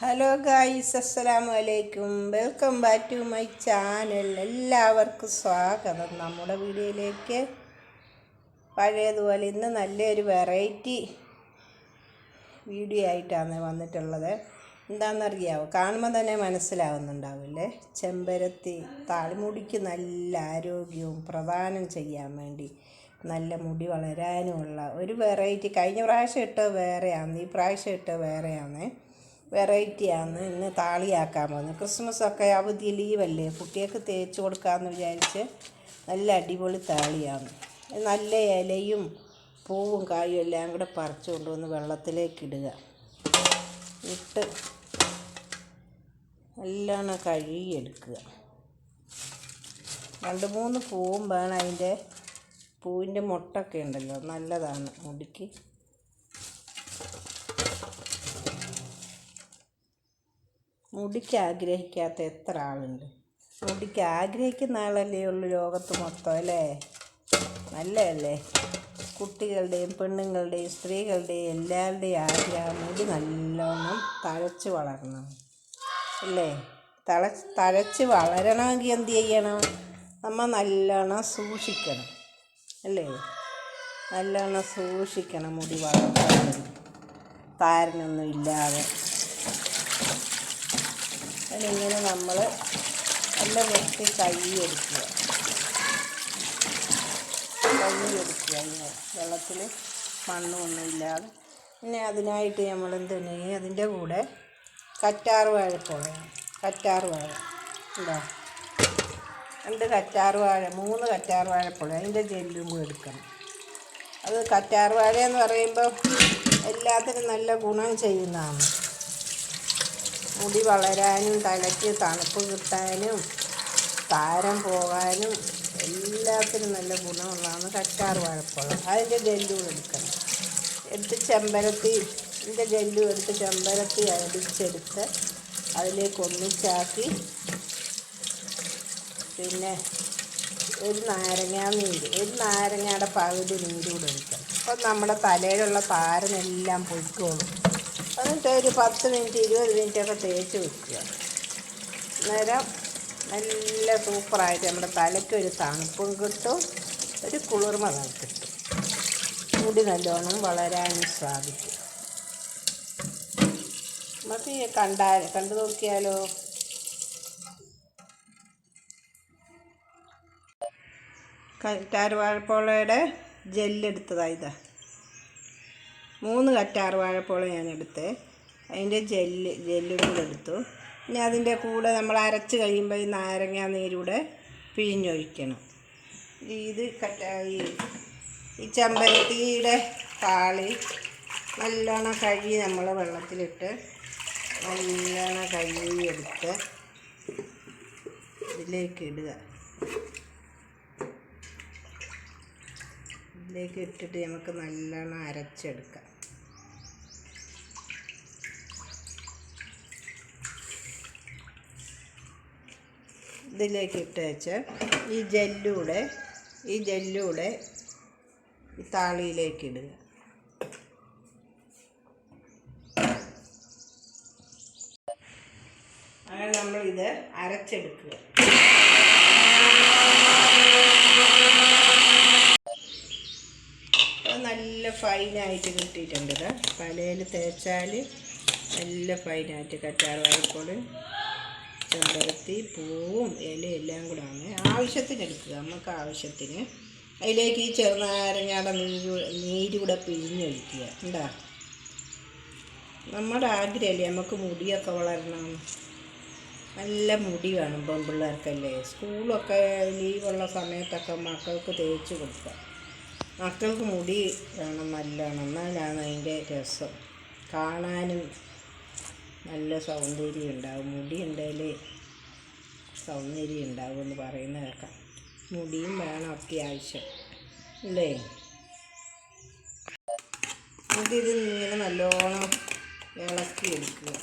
Hello guys അസ്സലാമു അലൈക്കും welcome back to my channel എല്ലാവർക്കും സ്വാഗതം. നമ്മുടെ വീഡിയോയിലേക്ക് പഴയതുപോലെ ഇന്ന് നല്ലൊരു വെറൈറ്റി വീഡിയോ ആയിട്ടാണ് വന്നിട്ടുള്ളത്. എന്താണെന്നറിയാവോ? കാണുമ്പോൾ തന്നെ മനസ്സിലാവുന്നുണ്ടാവില്ലേ? ചെമ്പരത്തി താളിമുടിക്ക് നല്ല ആരോഗ്യവും പ്രദാനം ചെയ്യാൻ വേണ്ടി നല്ല മുടി വളരാനുമുള്ള ഒരു വെറൈറ്റി കഴിഞ്ഞ പ്രാവശ്യം ഇട്ടോ വേറെയാണ് ഈ പ്രാവശ്യം ഇട്ടോ വേറെയാണ് വെറൈറ്റിയാണ് ഇന്ന് താളിയാക്കാൻ പോകുന്നത് ക്രിസ്മസ് ഒക്കെ അവധി ലീവല്ലേ? കുട്ടികൾക്ക് തേച്ച് കൊടുക്കാമെന്ന് വിചാരിച്ച് നല്ല അടിപൊളി താളിയാണ്. നല്ല ഇലയും പൂവും കായും എല്ലാം കൂടെ പറിച്ചു കൊണ്ടുവന്ന് വെള്ളത്തിലേക്ക് ഇടുക. ഇട്ട് നല്ലോണം കഴുകിയെടുക്കുക. രണ്ട് മൂന്ന് പൂവും വേണം അതിന്റെ പൂവിന്റെ മുട്ടൊക്കെ ഉണ്ടല്ലോ നല്ലതാണ്. മുടിക്ക് മുടിക്ക് ആഗ്രഹിക്കാത്ത എത്ര ആളുണ്ട്? മുടിക്ക് ആഗ്രഹിക്കുന്ന ആളല്ലേ ഉള്ളൂ ലോകത്ത് മൊത്തം അല്ലേ? നല്ലതല്ലേ? കുട്ടികളുടെയും പെണ്ണുങ്ങളുടെയും സ്ത്രീകളുടെയും എല്ലാവരുടെയും ആഗ്രഹം മുടി നല്ലോണം തഴച്ച് വളരണം അല്ലേ? തള തഴച്ച് വളരണമെങ്കിൽ എന്ത് ചെയ്യണം? നമ്മൾ നല്ലോണം സൂക്ഷിക്കണം അല്ലേ? നല്ലോണം സൂക്ഷിക്കണം മുടി വളർത്താൻ. താരനൊന്നും ഇല്ലാതെ അതിനിങ്ങനെ നമ്മൾ നല്ല വൃത്തി കൈയെടുക്കുക കൈയെടുക്കുക ഇങ്ങനെ. വെള്ളത്തിൽ മണ്ണൊന്നും ഇല്ലാതെ പിന്നെ അതിനായിട്ട് നമ്മൾ എന്തുണ്ടെങ്കിൽ അതിന്റെ കൂടെ കറ്റാർ വാഴപ്പോളയാണ് കറ്റാർ വാഴ. ഉണ്ടോ രണ്ട് കറ്റാർ വാഴ മൂന്ന് കറ്റാർ വാഴപ്പുള അതിന്റെ ജെല്ലും എടുക്കണം. അത് കറ്റാർ വാഴ എന്ന് പറയുമ്പോൾ എല്ലാത്തിനും നല്ല ഗുണം ചെയ്യുന്നതാണ്. മുടി വളരാനും തലയ്ക്ക് തണുപ്പ് കിട്ടാനും താരം പോകാനും എല്ലാത്തിനും നല്ല ഗുണമുള്ളതാണ് കറ്റാർ വാഴപ്പഴം. അതിന്റെ ജെല്ലും എടുക്കണം. എടുത്ത് ചെമ്പരത്തി ഇതിന്റെ ജെല്ലും എടുത്ത് ചെമ്പരത്തി അടിച്ചെടുത്ത് അതിലേക്ക് ഒന്നിച്ചാക്കി പിന്നെ ഒരു നാരങ്ങ നീര് ഒരു നാരങ്ങയുടെ പകുതി നീര് കൂടെ ഒഴിക്കണം. അപ്പം നമ്മുടെ തലയിലുള്ള താരനെല്ലാം പൊയ്ക്കോളും. എന്നിട്ട് ഒരു പത്ത് മിനിറ്റ് ഇരുപത് മിനിറ്റൊക്കെ തേച്ച് വെക്കുക. അന്നേരം നല്ല സൂപ്പറായിട്ട് നമ്മുടെ തലയ്ക്ക് ഒരു തണുപ്പും കിട്ടും ഒരു കുളിർമ കിട്ടും. മുടി നല്ലോണം വളരാനും സാധിക്കും. നമുക്ക് കണ്ടാൽ കണ്ടു നോക്കിയാലോ? കറ്റാർ വാഴപ്പോളയുടെ ജെല്ലെടുത്തതാണ് ഇതാ. മൂന്ന് കറ്റാർ വാഴപ്പോള ഞാൻ എടുത്ത് അതിന്റെ ജെല്ല് ജെല്ലും കൂടെ എടുത്തു. ഇനി അതിന്റെ കൂടെ നമ്മൾ അരച്ച് കഴിയുമ്പോൾ ഈ നാരങ്ങ നീരൂടെ പിഴിഞ്ഞൊഴിക്കണം. ഇത് കറ്റ ഈ ചെമ്പരത്തിയുടെ താളി നല്ലോണം കഴുകി നമ്മൾ വെള്ളത്തിലിട്ട് നല്ലോണം കഴുകി എടുത്ത് ഇതിലേക്ക് ഇടുക. ഇതിലേക്ക് ഇട്ടിട്ട് നമുക്ക് നല്ലോണം അരച്ചെടുക്കാം. ഇതിലേക്ക് ഇട്ട് വെച്ച് ഈ ജെല്ലൂടെ ഈ ജെല്ലൂടെ ഈ താളിയിലേക്ക് ഇടുക. അങ്ങനെ നമ്മളിത് അരച്ചെടുക്കുക അത് നല്ല ഫൈനായിട്ട് കിട്ടിയിട്ടുണ്ട് ഇതാ തലയിൽ തേച്ചാൽ നല്ല ഫൈനായിട്ട് കറ്റാർ വാഴക്കോട് ചെമ്പരത്തി പൂവും ഇലയും എല്ലാം കൂടെ ആണ് ആവശ്യത്തിന് എടുക്കുക നമുക്ക് ആവശ്യത്തിന്. അതിലേക്ക് ഈ ചെറുനാരങ്ങയുടെ നീര് നീര് കൂടെ പിഴിഞ്ഞൊഴിക്കുക എന്താ നമ്മുടെ ആഗ്രഹമല്ലേ നമുക്ക് മുടിയൊക്കെ വളരണം. നല്ല മുടി വേണം പെൺപിള്ളേർക്കല്ലേ. സ്കൂളൊക്കെ ലീവുള്ള സമയത്തൊക്കെ മക്കൾക്ക് തേച്ച് കൊടുക്കുക. മക്കൾക്ക് മുടി വേണം നല്ലോണം എന്നാലാണ് അതിന്റെ രസം. കാണാനും നല്ല സൗന്ദര്യം ഉണ്ടാവും. മുടി ഉണ്ടെങ്കിൽ സൗന്ദര്യം ഉണ്ടാവും എന്ന് പറയുന്ന കേൾക്കാം. മുടിയും വേണം അത്യാവശ്യം. അല്ലേ? മുടി ഇങ്ങനെ നല്ലോണം ഇളക്കി എടുക്കുക.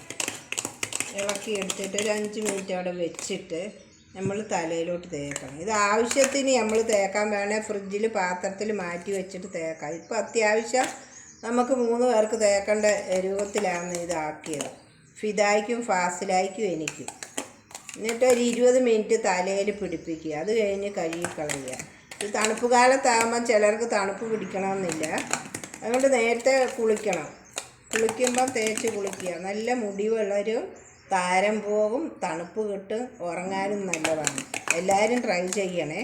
ഇളക്കി എടുത്തിട്ട് ഒരു അഞ്ച് മിനിറ്റ് അവിടെ വെച്ചിട്ട് നമ്മൾ തലയിലോട്ട് തേക്കണം. ഇത് ആവശ്യത്തിന് നമ്മൾ തേക്കാൻ വേണേൽ ഫ്രിഡ്ജിൽ പാത്രത്തിൽ മാറ്റി വെച്ചിട്ട് തേക്കാം. ഇപ്പോൾ അത്യാവശ്യം നമുക്ക് മൂന്ന് പേർക്ക് തേക്കേണ്ട രൂപത്തിലാണ് ഇതാക്കിയത്. ഫിദായ്ക്കും ഫാസിലായ്ക്കും എനിക്കും. എന്നിട്ട് ഒരു ഇരുപത് മിനിറ്റ് തലയിൽ പിടിപ്പിക്കുക. അത് കഴിഞ്ഞ് കഴുകി കളയുക. ഈ തണുപ്പ് കാലത്താകുമ്പോൾ ചിലർക്ക് തണുപ്പ് പിടിക്കണമെന്നില്ല. അതുകൊണ്ട് നേരത്തെ കുളിക്കണം. കുളിക്കുമ്പം തേച്ച് കുളിക്കുക. നല്ല മുടി വളരും. താരം പോകും തണുപ്പ് കിട്ടും ഉറങ്ങാനും നല്ലതാണ്. എല്ലാവരും ട്രൈ ചെയ്യണേ.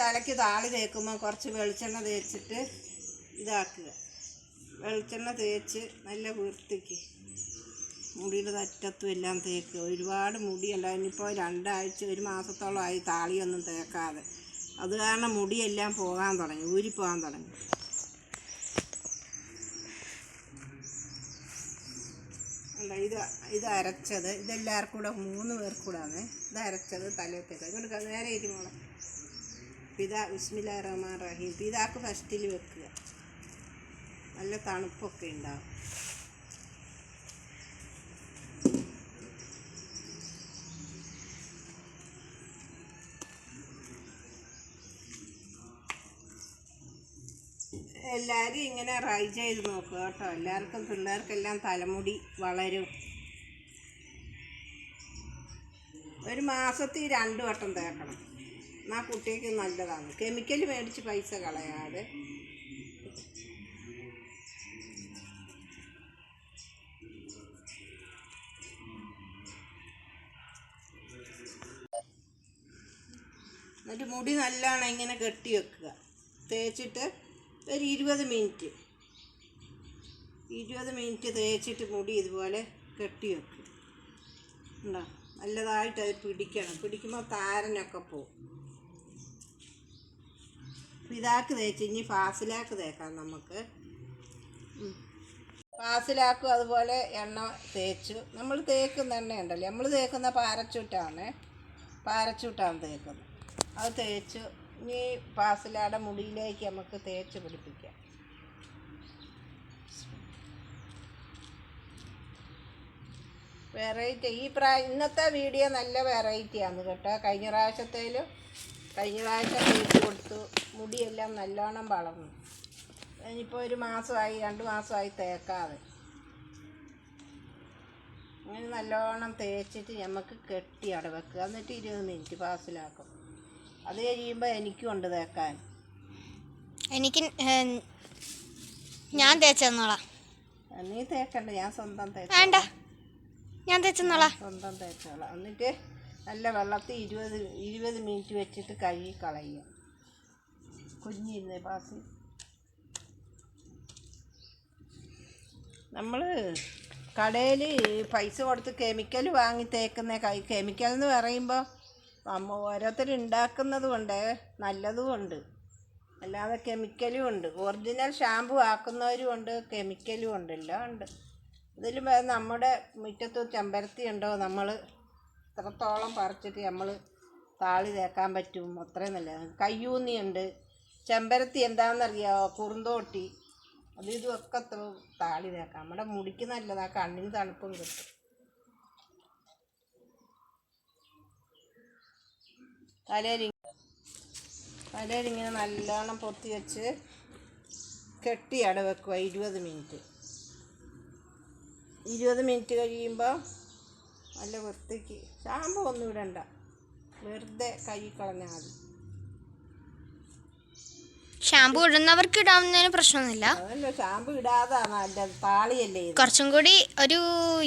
തലയ്ക്ക് താളി തേക്കുമ്പോൾ കുറച്ച് വെളിച്ചെണ്ണ തേച്ചിട്ട് ഇതാക്കുക. വെളിച്ചെണ്ണ തേച്ച് നല്ല വൃത്തിക്ക് മുടിയുടെ തറ്റത്തും എല്ലാം തേക്കുക. ഒരുപാട് മുടിയല്ല ഇനിയിപ്പോൾ രണ്ടാഴ്ച ഒരു മാസത്തോളമായി താളിയൊന്നും തേക്കാതെ. അത് കാരണം മുടിയെല്ലാം പോകാൻ തുടങ്ങി ഊരിപ്പോകാൻ തുടങ്ങി. അല്ല ഇത് ഇത് അരച്ചത്. ഇതെല്ലാവർക്കും കൂടെ മൂന്ന് പേർക്കൂടാന്ന്. ഇത് അരച്ചത് തലയിൽ ഇങ്ങോട്ട് നേരെ ഇരുമോളെ പിതാ ബിസ്മില്ലാ റഹ്മാൻ റഹീം. പിതാക്ക് ഫസ്റ്റിൽ വെക്കുക. നല്ല തണുപ്പൊക്കെ ഉണ്ടാവും. എല്ലാവരും ഇങ്ങനെ ട്രൈ ചെയ്ത് നോക്കുക കേട്ടോ. എല്ലാവർക്കും പിള്ളേർക്കെല്ലാം തലമുടി വളരും. ഒരു മാസത്തിൽ രണ്ട് വട്ടം തേക്കണം. എന്നാൽ കുട്ടിക്ക് നല്ലതാണ്. കെമിക്കൽ മേടിച്ച് പൈസ കളയാതെ. എന്നിട്ട് മുടി നല്ലോണം ഇങ്ങനെ കെട്ടി വെക്കുക. തേച്ചിട്ട് ഒരു ഇരുപത് മിനിറ്റ്. ഇരുപത് മിനിറ്റ് തേച്ചിട്ട് മുടി ഇതുപോലെ കെട്ടി വെക്കും. ഉണ്ടോ നല്ലതായിട്ട് അത് പിടിക്കണം. പിടിക്കുമ്പോൾ താരനൊക്കെ പോവും. ഇതാക്ക് തേച്ച് ഇനി ഫാസിലാക്ക് തേക്കാം നമുക്ക്. ഫാസിലാക്കും അതുപോലെ എണ്ണ തേച്ചു. നമ്മൾ തേക്കുന്ന എണ്ണ ഉണ്ടല്ലോ നമ്മൾ തേക്കുന്ന പാരച്ചൂട്ടാണ്. പാരച്ചൂട്ടാണ് തേക്കുന്നത്. അത് തേച്ചു ഇനി പാസലാടെ മുടിയിലേക്ക് നമുക്ക് തേച്ച് പിടിപ്പിക്കാം. വെറൈറ്റി ഈ പ്രാ ഇന്നത്തെ വീഡിയോ നല്ല വെറൈറ്റിയാണ് കേട്ടോ. കഴിഞ്ഞ പ്രാവശ്യത്തേലും കഴിഞ്ഞ പ്രാവശ്യം തേച്ച് കൊടുത്തു. മുടിയെല്ലാം നല്ലോണം വളർന്നു. ഇനിയിപ്പോൾ ഒരു മാസമായി രണ്ട് മാസമായി തേക്കാതെ. അങ്ങനെ നല്ലോണം തേച്ചിട്ട് നമുക്ക് കെട്ടി അവിടെ വെക്കുക എന്നിട്ട് ഇരുപത് മിനിറ്റ് പാസിലാക്കും. അത് കഴിയുമ്പോൾ എനിക്കും ഉണ്ട് തേക്കാൻ. എനിക്ക് ഞാൻ തേച്ചെന്നോളാം. നീ തേക്കണ്ട ഞാൻ സ്വന്തം തേച്ച വേണ്ട. ഞാൻ തേച്ചെന്നോളാം. സ്വന്തം തേച്ചോളാം. എന്നിട്ട് നല്ല വെള്ളത്തിൽ ഇരുപത് ഇരുപത് മിനിറ്റ് വെച്ചിട്ട് കഴുകി കളയുക കുഞ്ഞിരുന്നേ പാസ്. നമ്മൾ കടയിൽ പൈസ കൊടുത്ത് കെമിക്കൽ വാങ്ങി തേക്കുന്ന കൈ കെമിക്കൽ എന്ന് പറയുമ്പോൾ നമ്മ ഓരോരുത്തർ ഉണ്ടാക്കുന്നത് കൊണ്ട് നല്ലതുമുണ്ട് അല്ലാതെ കെമിക്കലും ഉണ്ട്. ഒറിജിനൽ ഷാമ്പു ആക്കുന്നവരും ഉണ്ട് കെമിക്കലും ഉണ്ട് എല്ലാം ഉണ്ട്. ഇതിലും നമ്മുടെ മുറ്റത്ത് ചെമ്പരത്തി ഉണ്ടോ നമ്മൾ ഇത്രത്തോളം പറിച്ചിട്ട് നമ്മൾ താളി തേക്കാൻ പറ്റും. അത്രയും നല്ല കയ്യൂന്നിയുണ്ട് ചെമ്പരത്തി എന്താണെന്നറിയാമോ കുറുന്തോട്ടി. അത് ഇതുമൊക്കെ താളി തേക്കാം. നമ്മുടെ മുടിക്ക് നല്ലതാണ് കണ്ണിന് തണുപ്പും കിട്ടും. തലയിൽ ഇങ്ങനെ നല്ലോണം പൊത്തി വെച്ച് കെട്ടി അട വെക്കുക ഇരുപത് മിനിറ്റ്. ഇരുപത് മിനിറ്റ് കഴിയുമ്പോൾ നല്ല വൃത്തിക്ക് ഷാമ്പു ഒന്നും ഇടണ്ട. വെറുതെ കൈ കളഞ്ഞാൽ മതി. ഷാമ്പു ഇടുന്നവർക്ക് ഇടാവുന്നതിന് പ്രശ്നമൊന്നുമില്ല. അതല്ല ഷാമ്പു ഇടാതെ നല്ല താളിയല്ലേ ഇത്. കുറച്ചും കൂടി ഒരു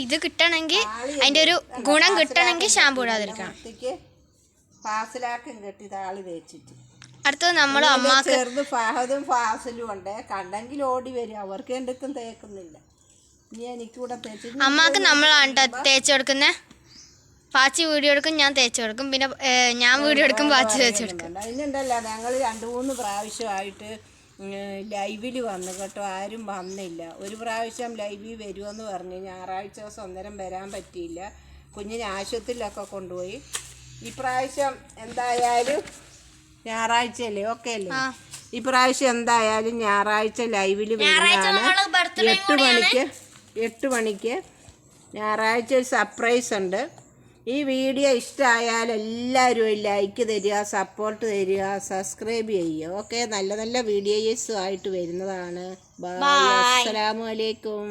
ഇത് കിട്ടണമെങ്കിൽ അതിന്റെ ഒരു ഗുണം കിട്ടണമെങ്കിൽ ഷാമ്പു ഇടാതിരിക്കണം. വൃത്തിക്ക് ഫാസിലാക്കും കെട്ടി താളി വെച്ചിട്ട് അടുത്തത് നമ്മൾ അമ്മാക്ക് ചേർന്ന് ഫഹദും ഫാസിലും ഉണ്ട്. കണ്ടെങ്കിൽ ഓടി വരും. അവർക്ക് എന്തൊക്കെ തേക്കുന്നില്ല. ഇനി എനിക്കൂടെ തേച്ച് അമ്മാക്ക് നമ്മളാണ് തേച്ച് കൊടുക്കുന്നത് പാച്ചി വീഡിയോ എടുക്കും ഞാൻ തേച്ച് കൊടുക്കും. പിന്നെ ഞാൻ വീഡിയോ എടുക്കും പാച്ചി തേച്ച് കൊടുക്കും. അതിന് ഉണ്ടല്ല ഞങ്ങൾ രണ്ട് മൂന്ന് പ്രാവശ്യമായിട്ട് ലൈവിൽ വന്നു കേട്ടോ. ആരും വന്നില്ല. ഒരു പ്രാവശ്യം ലൈവിൽ വരുമെന്ന് പറഞ്ഞ്. ഞായറാഴ്ച ദിവസം അന്നേരം വരാൻ പറ്റിയില്ല. കുഞ്ഞിനെ ആശുപത്രിയിലൊക്കെ കൊണ്ടുപോയി. ഈ എന്തായാലും ഞായറാഴ്ചയല്ലേ? ഓക്കെ അല്ലേ? ഇപ്രാവശ്യം എന്തായാലും ഞായറാഴ്ച ലൈവിൽ വരുന്നതാണ്. എട്ട് മണിക്ക് എട്ട് മണിക്ക് ഞായറാഴ്ച ഒരു സർപ്രൈസ് ഉണ്ട്. ഈ വീഡിയോ ഇഷ്ടമായാൽ എല്ലാവരും ലൈക്ക് തരിക സപ്പോർട്ട് തരിക സബ്സ്ക്രൈബ് ചെയ്യുക. ഓക്കെ നല്ല നല്ല വീഡിയോസുമായിട്ട് വരുന്നതാണ്. ബൈ അസ്സലാമു അലൈക്കും